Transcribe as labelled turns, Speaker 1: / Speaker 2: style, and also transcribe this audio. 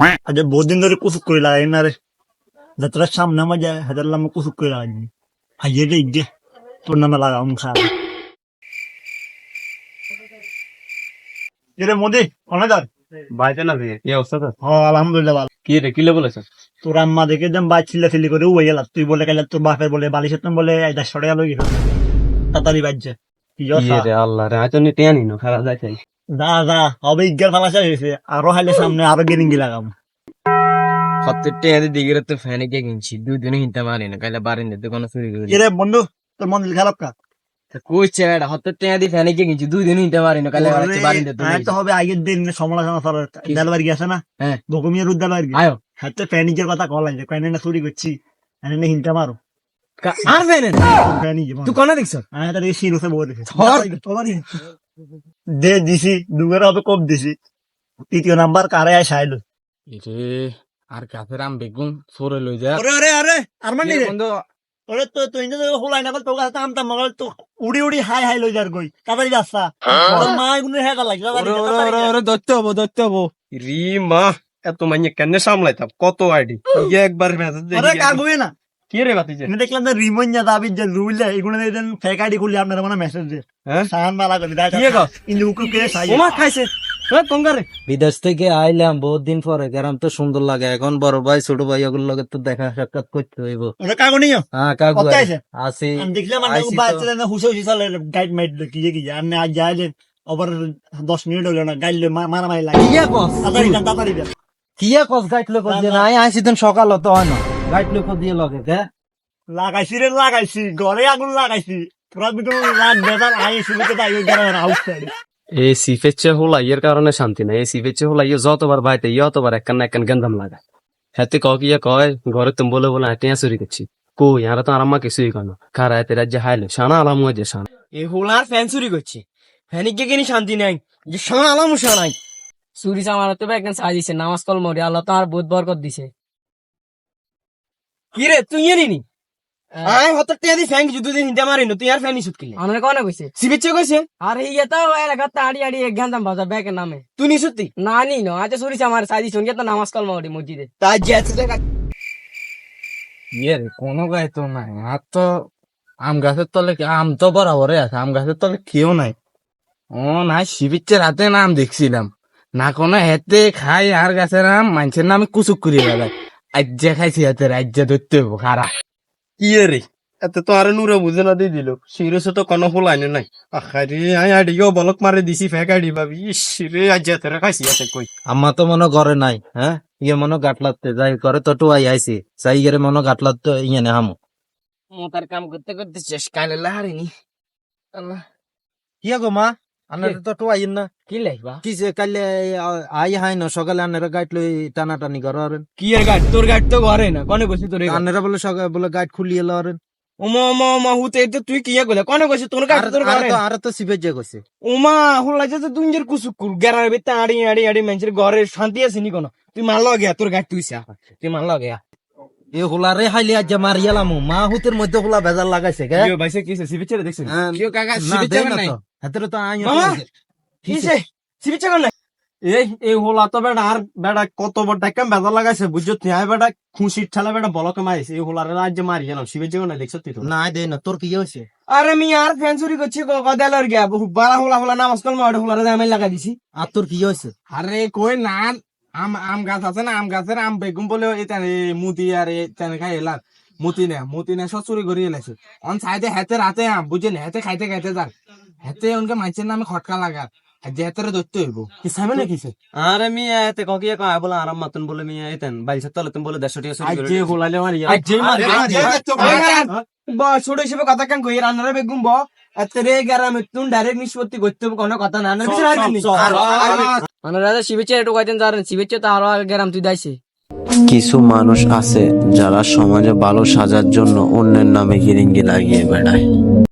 Speaker 1: আজ বহুত দিন ধরে কুসুক করে লাগাই না রে যাত্রা সামনে আমার যায় হাজার লাম কুসুক করে লাগাই হাইয়ে রে ইগে তোর নামে লাগাও খা এরে মোদি অনাদার
Speaker 2: বাইতে না দিয়ে কি অবস্থা তো
Speaker 1: হ আলহামদুলিল্লাহ ভালো
Speaker 2: কি রে কিলে বলেছ
Speaker 1: তোর আম্মা দেখে দেন বাইক ছিলা ফেলি করে উয়ে গেল তুই বলে গেলে তোর বাপের বলে বালিশের তুমি বলে এটা সরে গেল কি তাড়াতাড়ি বাজছে কি
Speaker 2: কি? রে আল্লাহ রে আজ নো খারাপ যাইছে
Speaker 1: যা যা হবে ইজ্ঞার ফালাসা হয়েছে। আরও হাইলে সামনে আরও গেরিঙ্গি লাগাম
Speaker 3: সত্তর টাকা দিয়ে তো ফ্যানে কে কিনছি দুই দিনে কিনতে পারি না কাইলে বাড়ি নিতে কোনো চুরি করি
Speaker 1: এরে বন্ধু তোর মন্দির খারাপ কা
Speaker 3: কইছে এটা সত্তর টাকা দিয়ে ফ্যানে কে কিনছি দুই দিনে কিনতে পারি না কাইলে
Speaker 1: হ্যাঁ তো হবে আগের দিন সমালোচনা দেলবাড়ি গেছে না?
Speaker 3: হ্যাঁ।
Speaker 1: বকুমিয়ার উদ্যালয়ের
Speaker 3: আয়ো।
Speaker 1: হ্যাঁ তো ফ্যানিজের কথা কলাই যে কয়েন না চুরি করছি এনে হিনটা মারো।
Speaker 3: আর ফ্যানে তুই কোনা দেখছ?
Speaker 1: হ্যাঁ শিরোসে বলে দিছে
Speaker 3: ধর।
Speaker 1: দে দিছি দুগার হবে কম দিছি। তৃতীয় নাম্বার কারে আয় সাইলো
Speaker 3: আর কাফের আম বেগুন সরে লই যা।
Speaker 1: আরে আরে আরে আর মানে রে।
Speaker 3: বন্ধু।
Speaker 1: ওরে তো তুই না হলাই না তো কাছে আমতা মগল তো উড়ি উড়ি হাই হাই লই যার গই। তাড়াতাড়ি যাচ্ছা তোর মা এগুলো হ্যাঁ লাগে
Speaker 2: ওরে ওরে দত্ত হব দত্ত হব। রি মা এত মাইনে কেন সামলাইতাম? কত আইডি? একবার মেসেজ
Speaker 1: আরে
Speaker 2: দেখি
Speaker 1: কাগবে না?
Speaker 2: কি রে বাতিছে
Speaker 1: আমি দেখলাম যে রিমন্যা দাবির যে রুল এগুলো দেন ফেক আইডি খুলি আপনারা মানে মেসেজ দিয়ে
Speaker 2: হ্যাঁ?
Speaker 1: সাহান মালা করে দেয়
Speaker 2: কি গো?
Speaker 1: কিন্তু উকুল কে সাই
Speaker 2: ওমা খাইছে। হ্যাঁ
Speaker 4: বিদেশ থেকে আইলাম বহুত দিন পরে গ্রাম তো সুন্দর লাগে। এখন বড় ভাই ছোট ভাই ওগুলোর লগে তো দেখা সাক্ষাৎ করতে হইব।
Speaker 1: ওটা নিও
Speaker 4: হ্যাঁ কাকু আসি।
Speaker 1: দেখলাম
Speaker 4: আইসি
Speaker 1: বাইরে
Speaker 4: তো।
Speaker 1: চলে না হুসে হুসে চলে গাইড মাইড কি কি যে। আপনি আজ যাইলেন ওভার দশ মিনিট হলো না গাইলে মারামারি লাগে।
Speaker 4: কিয়া কস?
Speaker 1: তাড়াতাড়ি যান তাড়াতাড়ি যান।
Speaker 4: কিয়া কস গাইটলে কস দিয়ে না আইসি দিন সকাল তো হয় না। গাইটলে কস দিয়ে লগে কে
Speaker 1: লাগাইছি রে লাগাইছি। ঘরে আগুন লাগাইছি। পুরা বিটো লাগ বেজার আইছি বিটো তাই ওই গাড়ি
Speaker 2: এই সিফের চেয়ে হলা কারণে শান্তি নাই। এই হলা ইয়ে যতবার ভাইতে ইয়ে অতবার একখান না একখান গেন্দাম লাগায় হাতে ক কি কয় ঘরে তুমি বলে বলে হাতে চুরি করছি। কই আর তো আর আম্মা কিছুই কেন খারা হাতে রাজ্যে হাইলে। সানা আলাম যে সানা
Speaker 3: এ হোলার ফ্যান চুরি করছে। ফ্যানিক কে কিনি শান্তি নাই। যে শান আলাম শানাই। চুরি চামার তো একদম সাজিছে নামাজ কল মরে আল্লাহ তো আর বহুত বরকত দিছে। কি রে তুই এ নিনি আয় হত তে দি ফ্যান কিছু দুদিন হিন্তে মারিনো তুই আর ফ্যান ইস্যুত কিলে
Speaker 5: আমরা কোনে কইছে?
Speaker 3: সিবিচে কইছে?
Speaker 5: আরে ইয়ে তো এলাকা তাড়ি আড়ি এক ঘণ্টা বাজা ব্যাকের নামে।
Speaker 3: তুই
Speaker 5: না নি নো আজ সুরিছে আমার সাজি সঙ্গে তো নামাজ কল মারি মসজিদে।
Speaker 3: তা দেখা।
Speaker 4: ইয়ে রে কোনো গাই তো নাই। আর তো আম গাছের তলে কি- আম তো বরাবরে আছে আম গাছের তলে কেউ নাই। ও নাই শিবিচ্ছে রাতে নাম দেখছিলাম। না কোনো হেতে খাই আর গাছের আম মানুষের নামে কুচুক করিয়ে বেড়ায়। আজ্জা খাইছি হাতে রাজ্যা ধরতে হব খারা
Speaker 2: কি রে এত তো আর নুরে বুঝে না দিয়ে দিল সিরিয়াসে তো কোনো ফুলাইনে নাই আখারি আই আইডি গো বলক মারে দিছি ফেক আইডি ভাবি ইস রে আজ যেতে খাইছি আছে কই
Speaker 4: আম্মা তো মনে করে নাই হ্যাঁ ইয়ে মনে গাটলাতে যাই করে তো টুয়াই আইছি যাই গেলে মনে গাটলাত ইয়ে নে হামু
Speaker 3: মোতার কাম করতে করতে শেষ কালে লাহারিনি আল্লাহ
Speaker 4: কিয়া গো মা আনারে তো টুয়াই না
Speaker 3: কি লাইবা
Speaker 4: কিসে কালে আই হাই না সকালে আনারা গাইট লই টানা টানি করেন
Speaker 3: কি এর গাড়ি তোর গাড়ি তো ঘরে না কনে কইছি তোর
Speaker 4: আনারা বলে সকালে বলে গাইট খুলিয়ে লরেন
Speaker 3: ওমা ওমা ওমা হুতে তুই কি গলে কনে কইছি তোর গাড়ি তোর ঘরে
Speaker 4: তো আর তো সিবে যে কইছে
Speaker 3: ওমা হুলা যে তুই নিজের কুসুকুর গেরার ভিতরে আড়ি আড়ি আড়ি মানুষের ঘরে শান্তি আছে নি কোন তুই মানল গিয়া তোর গাড়ি তুই সা তুই মানল গিয়া
Speaker 4: এ হুলারে হাইলি আজ মারিয়ালাম মা হুতের মধ্যে হুলা বেজার লাগাইছে কে
Speaker 2: ভাইসে কিসে সিবিচে দেখছেন
Speaker 3: কিও কাকা নাই
Speaker 4: হাতের তো আই!
Speaker 3: কিসে কোন নাই
Speaker 2: এই এই হোলা তো বেটা আর বেটা কত বড় টাকা বেজা লাগাইছে বুঝছ? তুই আই বেটা খুশির ঠেলা বেটা বলকে মারিস এই হোলার রাজ্য মারি গেলাম শিবের জীবনে দেখছ তুই তো?
Speaker 4: না দেই না তোর কি হইছে
Speaker 3: আরে আর ফ্যান চুরি করছি কদালের গিয়া। বারা হুলা হুলা নামাজ কল মারে হুলারে আমি লাগা দিছি।
Speaker 4: আর তোর কি হইছে
Speaker 3: আরে কই না আম আম গাছ আছে না আম গাছের আম বেগুন বলে এখানে মুতি আর এখানে খাই এলাম। মুতি না মুতি না সব চুরি করে এলাইছে অন সাইডে হেতে রাতে আম বুঝছেন হেতে খাইতে খাইতে যান। হেতে অনকে মাইছের নামে খটকা লাগা। আর যে হেতে ধরতে হইব কি সামনে না কিসে
Speaker 2: আরে মিয়া এতে কক ইয়ে কয় বলে আরাম মাতুন বলে মিয়া এতেন তলে তুমি বলে টাকা
Speaker 3: যে
Speaker 2: দিয়েছে।
Speaker 3: মারি
Speaker 2: যে মারি,
Speaker 3: ব ছোট হিসেবে কথা কেন কই রান্নারে বেগুন ব। এতরে গ্রামে তুন ডাইরেক্ট নিষ্পত্তি করতে হবে কোনো কথা না না
Speaker 2: সব।
Speaker 5: মানে রাজা শিবিচে একটু কয়দিন জানেন শিবিচে তো আরও আগে গেরাম তুই দাইছে।
Speaker 6: কিছু মানুষ আছে যারা সমাজে ভালো সাজার জন্য অন্যের নামে গিরিঙ্গি লাগিয়ে বেড়ায়।